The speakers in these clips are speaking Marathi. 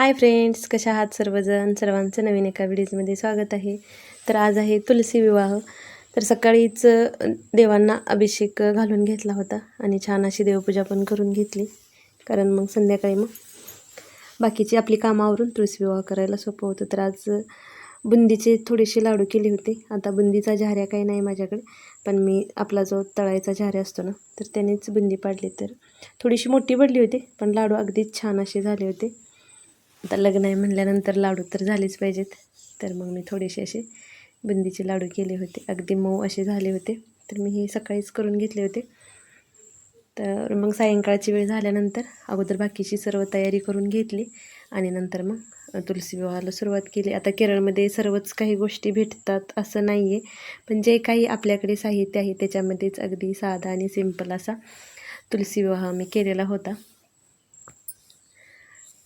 हाय फ्रेंड्स कशा आहात सर्वजण? सर्वांचं नवीन एका व्हिडिओजमध्ये स्वागत आहे. तर आज आहे तुलसी विवाह. तर सकाळीच देवांना अभिषेक घालून घेतला होता आणि छान अशी देवपूजा पण करून घेतली. कारण मग संध्याकाळी मग बाकीची आपली कामावरून तुळशी विवाह करायला सोपं होतं. तर आज बुंदीचे थोडेसे लाडू केले होते. आता बुंदीचा झाऱ्या काही नाही माझ्याकडे पण मी आपला जो तळायचा झाऱ्या असतो ना तर त्यानेच बुंदी पाडली. तर थोडीशी मोठी पडली होती पण लाडू अगदीच छान असे झाले होते. आता लग्न आहे म्हणल्यानंतर लाडू तर झालेच पाहिजेत. तर मग मी थोडेसे असे बुंदीचे लाडू केले होते. अगदी मऊ असे झाले होते. तर मी हे सकाळीच करून घेतले होते. तर मग सायंकाळची वेळ झाल्यानंतर अगोदर बाकीची सर्व तयारी करून घेतली आणि नंतर मग तुलसी विवाहाला सुरुवात केली. आता केरळमध्ये सर्वच काही गोष्टी भेटतात असं नाही आहे पण जे काही आपल्याकडे साहित्य आहे त्याच्यामध्येच अगदी साधा आणि सिंपल असा तुलसी विवाह मी केलेला होता.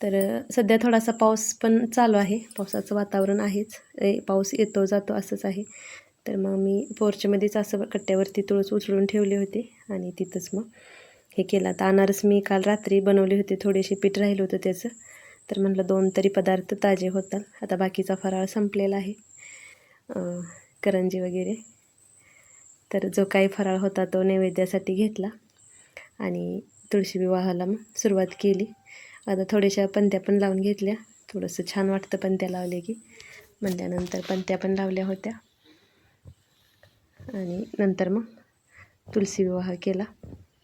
तर सध्या थोडासा पाऊस पण चालू आहे. पावसाचं वातावरण आहेच. ए, पाऊस येतो जातो असंच आहे. तर मग मी पोर्चमध्येच असं कट्ट्यावरती तुळस उचलून ठेवली होती आणि तिथंच मग हे केलं. आता अनारस मी काल रात्री बनवले होते. थोडेसे पीठ राहिलं होतं त्याचं. तर म्हटलं दोन तरी पदार्थ ताजे होतात. आता बाकीचा फराळ संपलेला आहे. करंजी वगैरे. तर जो काही फराळ होता तो नैवेद्यासाठी घेतला आणि तुळशी विवाहाला मग सुरुवात केली. आता थोड्याशा पंत्या पण लावून घेतल्या. थोडंसं छान वाटतं पंत्या लावले की. म्हणल्यानंतर पंत्या पण लावल्या होत्या. आणि नंतर मग तुलसी विवाह केला.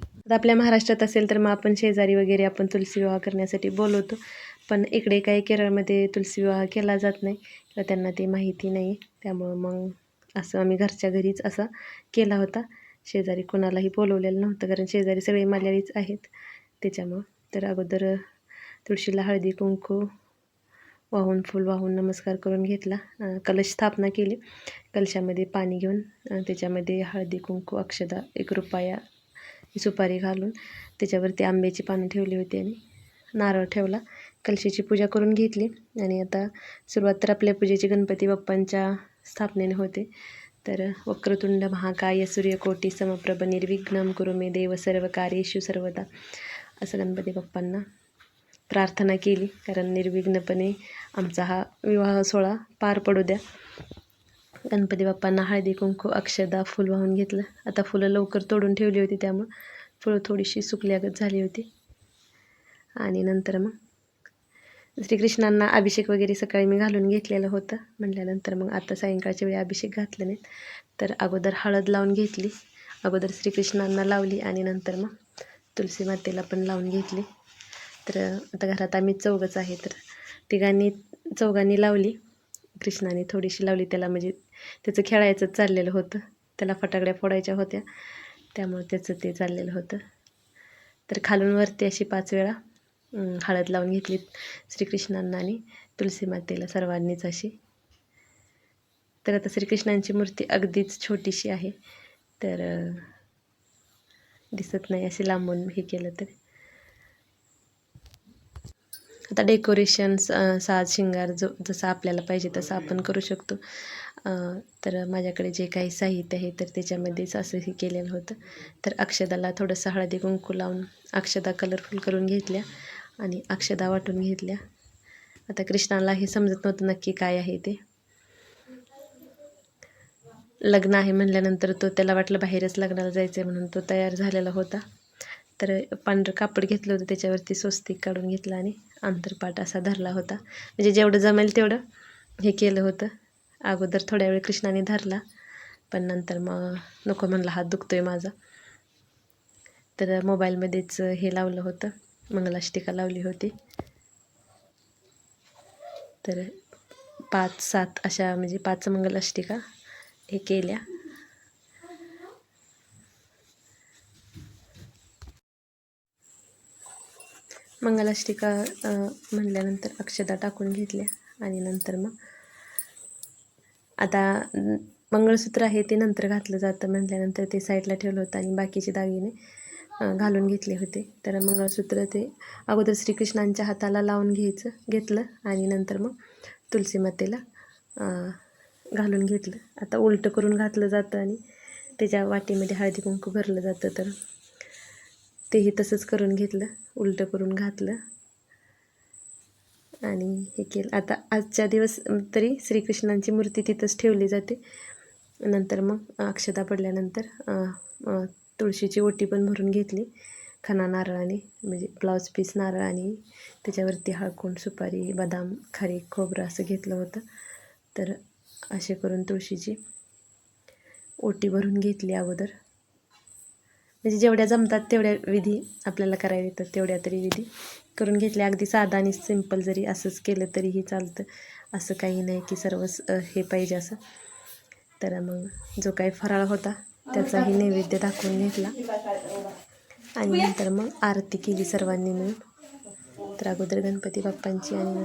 आता आपल्या महाराष्ट्रात असेल तर मग आपण शेजारी वगैरे आपण तुलसी विवाह करण्यासाठी बोलवतो. पण इकडे काही केरळमध्ये तुलसी विवाह केला जात नाही. किंवा त्यांना ते माहिती नाही. त्यामुळं मग असं आम्ही घरच्या घरीच असा केला होता. शेजारी कोणालाही बोलवलेलं नव्हतं. कारण शेजारी सगळे मल्याळीच आहेत. त्याच्यामुळं तर अगोदर तुळशीला हळदी कुंकू वाहून फुल वाहून नमस्कार करून घेतला. कलश स्थापना केली. कलशामध्ये पाणी घेऊन त्याच्यामध्ये हळदी कुंकू अक्षदा एक रुपया सुपारी घालून त्याच्यावरती आंब्याची पानं ठेवली होती आणि नारळ ठेवला. कलशाची पूजा करून घेतली आणि आता सुरुवात तर आपल्या पूजेची गणपती बाप्पांच्या स्थापनेने होते. तर वक्रतुंड महाकाय सूर्यकोटी समप्रभ निर्विघ्नम कुरुमे देव सर्व कार्येशु सर्वदा असं गणपती बाप्पांना प्रार्थना केली कारण निर्विघ्नपणे आमचा हा विवाह सोहळा पार पडू द्या. गणपती बाप्पांना हळदी कुंकू अक्षदा फुल वाहून घेतलं. आता फुलं लवकर तोडून ठेवली होती त्यामुळं फुलं थोडीशी सुकल्यागत झाली होती. आणि नंतर मग श्रीकृष्णांना अभिषेक वगैरे सकाळी मी घालून घेतलेलं होतं. म्हटल्यानंतर मग आता सायंकाळच्या वेळी अभिषेक घातलं नाहीत. तर अगोदर हळद लावून घेतली. अगोदर श्रीकृष्णांना लावली आणि नंतर मग तुलसी मातेला पण लावून घेतली. तर आता घरात आम्ही चौघच आहे तर तिघांनी चौघांनी लावली. कृष्णाने थोडीशी लावली त्याला म्हणजे त्याचं खेळायचं चाललेलं होतं. त्याला फटाकड्या फोडायच्या होत्या. त्यामुळे त्याचं ते चाललेलं होतं. तर खालून वरती अशी पाच वेळा हळद लावून घेतली श्रीकृष्णांना आणि तुलसी मातेला सर्वांनीच अशी. तर आता श्रीकृष्णांची मूर्ती अगदीच छोटीशी आहे. तर दिसत नाही असे लांबून हे केलं तर. आता डेकोरेशन साज शिंगार जो जसा आपल्याला पाहिजे तसं आपण करू शकतो. तर माझ्याकडे जे काही साहित्य आहे तर त्याच्यामध्येच असं हे केलेलं होतं. तर अक्षदाला थोडंसं हळदी कुंकू लावून अक्षदा कलरफुल करून घेतल्या आणि अक्षदा वाटून घेतल्या. आता कृष्णाला हे समजत नव्हतं नक्की काय आहे ते. लग्न आहे म्हणल्यानंतर तो त्याला वाटलं बाहेरच लग्नाला जायचं आहे म्हणून तो तयार झालेला होता. तर पांढरं कापड घेतलं होतं त्याच्यावरती स्वस्तिक काढून घेतला आणि अंतरपाट असा धरला होता. म्हणजे जेवढं जमेल तेवढं हे केलं होतं. अगोदर थोड्या वेळ कृष्णाने धरला पण नंतर मग नको म्हणला हात दुखतो आहे माझा. तर मोबाईलमध्येच हे लावलं होतं मंगलाष्टिका लावली होती. तर पाच सात अशा म्हणजे पाच मंगलाष्टिका हे केल्या. मंगलाष्टिका म्हणल्यानंतर अक्षदा टाकून घेतल्या आणि नंतर मग आता मंगळसूत्र आहे ते नंतर घातलं जातं म्हटल्यानंतर ते साईडला ठेवलं होतं आणि बाकीचे दागिने घालून घेतले होते. तर मंगळसूत्र ते अगोदर श्रीकृष्णांच्या हाताला लावून घ्यायचं घेतलं आणि नंतर मग तुलसी मातेला घालून घेतलं. आता उलटं करून घातलं जातं आणि त्याच्या वाटीमध्ये हळदी कुंकू भरलं जातं तर तेही तसंच करून घेतलं उलटं करून घातलं. आणि हे केलं. आता आजच्या दिवस तरी श्रीकृष्णांची मूर्ती तिथंच ठेवली जाते. नंतर मग अक्षता पडल्यानंतर तुळशीची ओटी पण भरून घेतली. खना नारळाने म्हणजे ब्लाऊज पीस नारळ आणि त्याच्यावरती हळकुंड सुपारी बदाम खारी खोबरं असं घेतलं होतं. तर असे करून तुळशीची ओटी भरून घेतली अगोदर. म्हणजे जेवढ्या जमतात तेवढ्या विधी आपल्याला करायला येतात तेवढ्या तरी विधी करून घेतल्या. अगदी साधा आणि सिंपल जरी असंच केलं तरीही चालतं. असं काही नाही की सर्वच हे पाहिजे असं. तर मग जो काही फराळ होता त्याचाही नैवेद्य दाखवून घेतला. आणि नंतर मग आरती केली सर्वांनी मिळून. तर अगोदर गणपती बाप्पांची आणि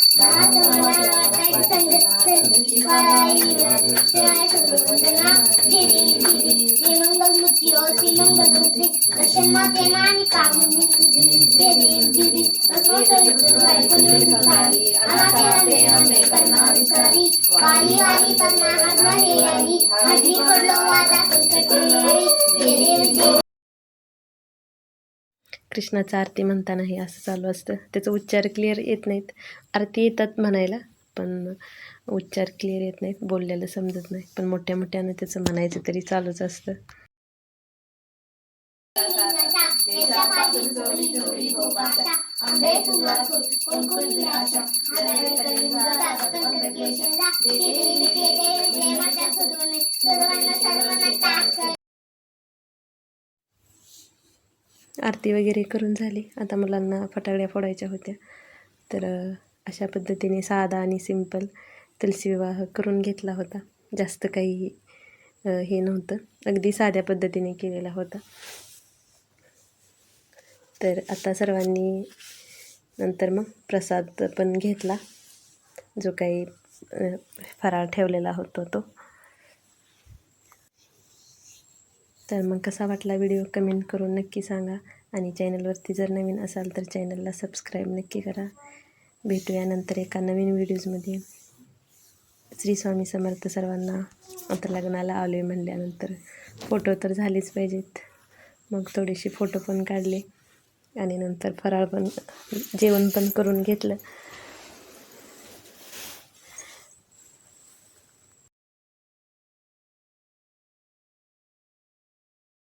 नंतर वाली वाली पद्मा हरवाली आली हरली पडलो वादा संकट आरती म्हणताना हे असं चालू असतं. त्याचं उच्चार क्लिअर येत नाहीत. आरती येतात म्हणायला पण उच्चार क्लिअर येत नाहीत. बोललेलं समजत नाही. पण मोठ्या मोठ्यानं त्याचं म्हणायचं तरी चालूच असतं. आंबे फुला फुल कोण कोण निराशा आदरे तरी मुलाचा संकट केशरा केले केले विजय माझ्या सुरवणे सर्वांना सर्वांना टाक आरती वगैरे करून झाली. आता मुलांना फटाकड्या फोडायच्या होत्या. तर अशा पद्धतीने साधा आणि सिंपल तुलसी विवाह करून घेतला होता. जास्त काही हे नव्हतं. अगदी साध्या पद्धतीने केलेला होता. तर आता सर्वांनी नंतर मग प्रसाद पण घेतला. जो काही फराळ ठेवलेला होता तो. तर मग कसा वाटला व्हिडिओ कमेंट करून नक्की सांगा. आणि चॅनलवरती जर नवीन असाल तर चॅनलला सबस्क्राईब नक्की करा. भेटूया नंतर एका नवीन व्हिडिओजमध्ये. श्री स्वामी समर्थ सर्वांना आता लग्नाला आलो आहे म्हणल्यानंतर. फोटो तर झालेच पाहिजेत. मग थोडेसे फोटो पण काढले. आणि नंतर फराळ पण जेवण पण करून घेतलं.